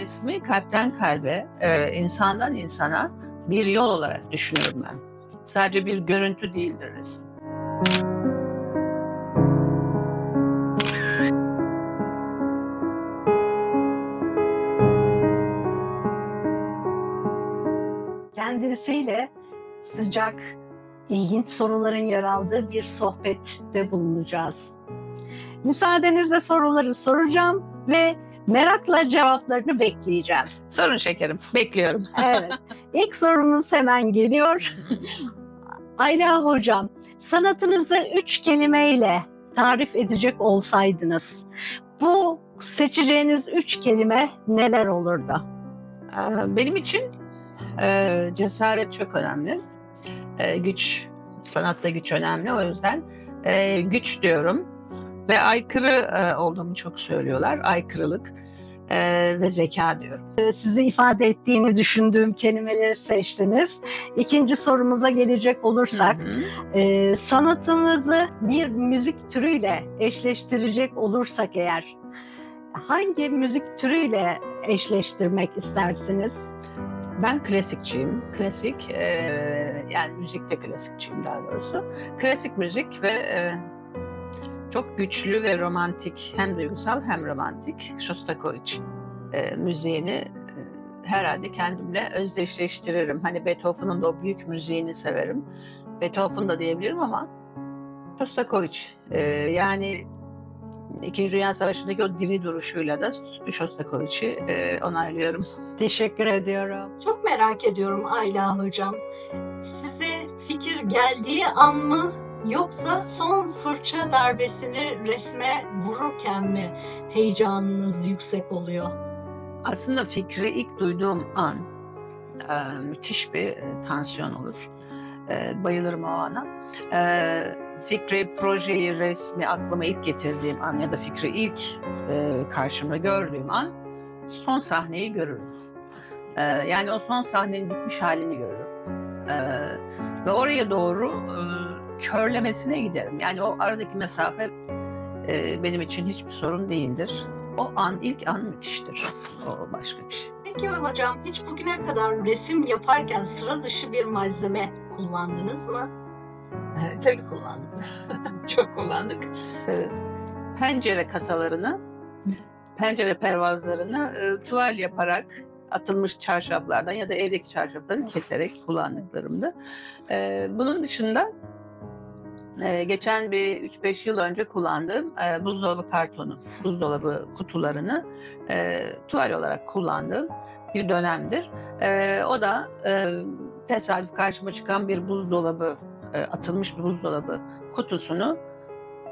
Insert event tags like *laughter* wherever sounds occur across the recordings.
resmi kalpten kalbe, e, insandan insana bir yol olarak düşünüyorum ben. Sadece bir görüntü değildir resim. kendisiyle sıcak, ilginç soruların yer aldığı bir sohbette bulunacağız. Müsaadenizle soruları soracağım ve merakla cevaplarını bekleyeceğim. Sorun şekerim, bekliyorum. *laughs* Evet. İlk sorumuz hemen geliyor. Ayla Hocam, sanatınızı üç kelimeyle tarif edecek olsaydınız, bu seçeceğiniz üç kelime neler olurdu? Ee, Benim için e, cesaret çok önemli. E, güç, sanatta güç önemli. O yüzden e, güç diyorum. Ve aykırı e, olduğumu çok söylüyorlar. Aykırılık e, ve zeka diyorum. sizi ifade ettiğini düşündüğüm kelimeleri seçtiniz. İkinci sorumuza gelecek olursak, Hı hı. e, sanatınızı bir müzik türüyle eşleştirecek olursak eğer, hangi müzik türüyle eşleştirmek istersiniz? Ben klasikçiyim. Klasik, e, yani müzikte klasikçiyim daha doğrusu. Klasik müzik ve e, çok güçlü ve romantik, hem duygusal hem romantik Shostakovich e, müziğini e, herhalde kendimle özdeşleştiririm. Hani Beethoven'ın da o büyük müziğini severim. Beethoven da diyebilirim ama Shostakovich e, yani İkinci Dünya Savaşı'ndaki o diri duruşuyla da Shostakovich'i e, onaylıyorum. Teşekkür ediyorum. Çok merak ediyorum Ayla Hocam. Size fikir geldiği an mı yoksa son fırça darbesini resme vururken mi heyecanınız yüksek oluyor? Aslında fikri ilk duyduğum an e, müthiş bir e, tansiyon olur. E, bayılırım o ana. Fikri, projeyi, resmi aklıma ilk getirdiğim an ya da fikri ilk karşımda gördüğüm an son sahneyi görürüm. Yani o son sahnenin bitmiş halini görürüm. Ve oraya doğru e, körlemesine giderim. Yani o aradaki mesafe e, benim için hiçbir sorun değildir. O an, ilk an müthiştir. O başka bir şey. Peki hocam hiç bugüne kadar resim yaparken sıra dışı bir malzeme kullandınız mı? Evet, tabii kullandım. *laughs* Çok kullandık. Ee, Pencere kasalarını, pencere pervazlarını e, tuval yaparak atılmış çarşaflardan ya da evdeki çarşafları keserek kullandıklarımdı. Ee, bunun dışında e, geçen bir 3-5 yıl önce kullandığım e, buzdolabı kartonu, buzdolabı kutularını e, tuval olarak kullandığım bir dönemdir. E, o da e, tesadüf karşıma çıkan bir buzdolabı e, atılmış bir buzdolabı kutusunu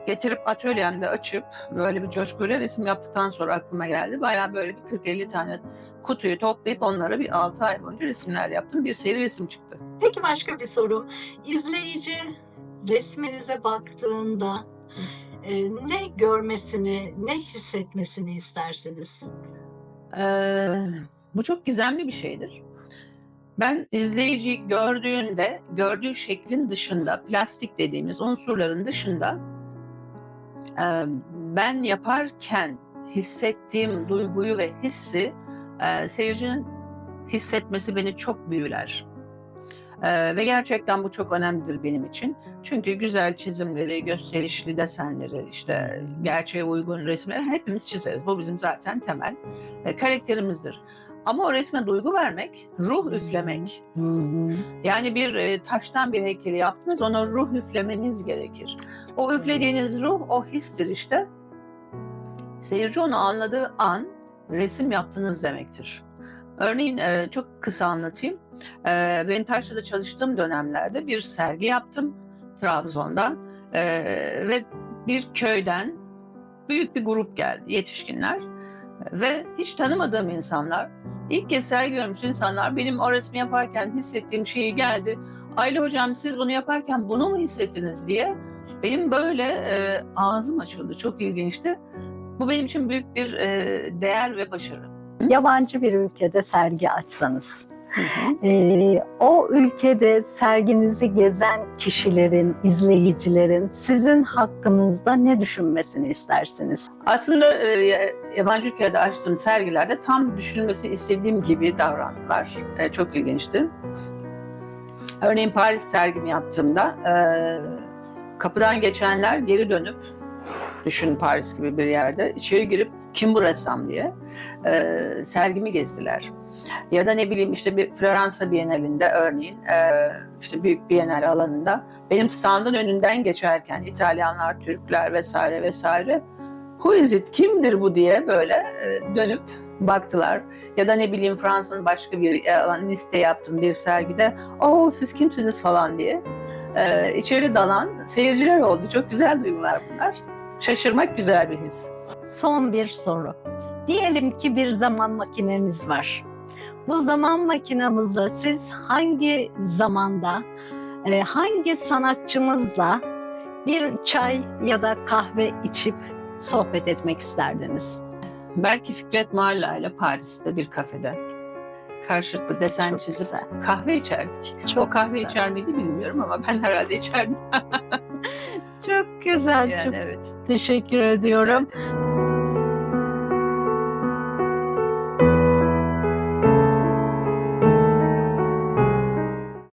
getirip atölyemde açıp böyle bir coşkuyla resim yaptıktan sonra aklıma geldi. Bayağı böyle bir 40-50 tane kutuyu toplayıp onlara bir 6 ay boyunca resimler yaptım. Bir seri resim çıktı. Peki başka bir soru. İzleyici resminize baktığında e, ne görmesini, ne hissetmesini istersiniz? Ee, bu çok gizemli bir şeydir. Ben izleyici gördüğünde, gördüğü şeklin dışında, plastik dediğimiz unsurların dışında e, ben yaparken hissettiğim duyguyu ve hissi e, seyircinin hissetmesi beni çok büyüler. E, ve gerçekten bu çok önemlidir benim için. Çünkü güzel çizimleri, gösterişli desenleri, işte gerçeğe uygun resimleri hepimiz çizeriz. Bu bizim zaten temel e, karakterimizdir. Ama o resme duygu vermek, ruh üflemek. Yani bir e, taştan bir heykeli yaptınız, ona ruh üflemeniz gerekir. O üflediğiniz ruh, o histir işte. Seyirci onu anladığı an resim yaptınız demektir. Örneğin e, çok kısa anlatayım. E, benim Taşra'da çalıştığım dönemlerde bir sergi yaptım Trabzon'da E, ve bir köyden büyük bir grup geldi, yetişkinler ve hiç tanımadığım insanlar İlk kez sergi görmüş insanlar benim o resmi yaparken hissettiğim şeyi geldi. Ayla hocam siz bunu yaparken bunu mu hissettiniz diye benim böyle e, ağzım açıldı. Çok ilginçti. Bu benim için büyük bir değer ve başarı. Yabancı bir ülkede sergi açsanız, Hı hı. Ee, o ülkede serginizi gezen kişilerin, izleyicilerin sizin hakkınızda ne düşünmesini istersiniz? Aslında e, yabancı ülkelerde açtığım sergilerde tam düşünmesini istediğim gibi davrandılar. E, çok ilginçti. Örneğin Paris sergimi yaptığımda e, kapıdan geçenler geri dönüp düşün Paris gibi bir yerde içeri girip kim bu ressam diye e, sergimi gezdiler. Ya da ne bileyim işte bir Floransa Bienalinde örneğin e, işte büyük Bienal alanında benim standın önünden geçerken İtalyanlar, Türkler vesaire vesaire who is it, kimdir bu diye böyle e, dönüp baktılar. Ya da ne bileyim Fransa'nın başka bir e, liste yaptım bir sergide. Oo siz kimsiniz falan diye. E, içeri dalan seyirciler oldu. Çok güzel duygular bunlar. Şaşırmak güzel bir his. Son bir soru. Diyelim ki bir zaman makineniz var. Bu zaman makinamızda siz hangi zamanda, e, hangi sanatçımızla bir çay ya da kahve içip sohbet etmek isterdiniz? Belki Fikret Mualla ile Paris'te bir kafede karşılıklı desen Çok çizip güzel. kahve içerdik. Çok o kahve güzel. içer miydi bilmiyorum ama ben herhalde içerdim. Çok güzel, *laughs* Yani çok evet. teşekkür ediyorum. Ederim.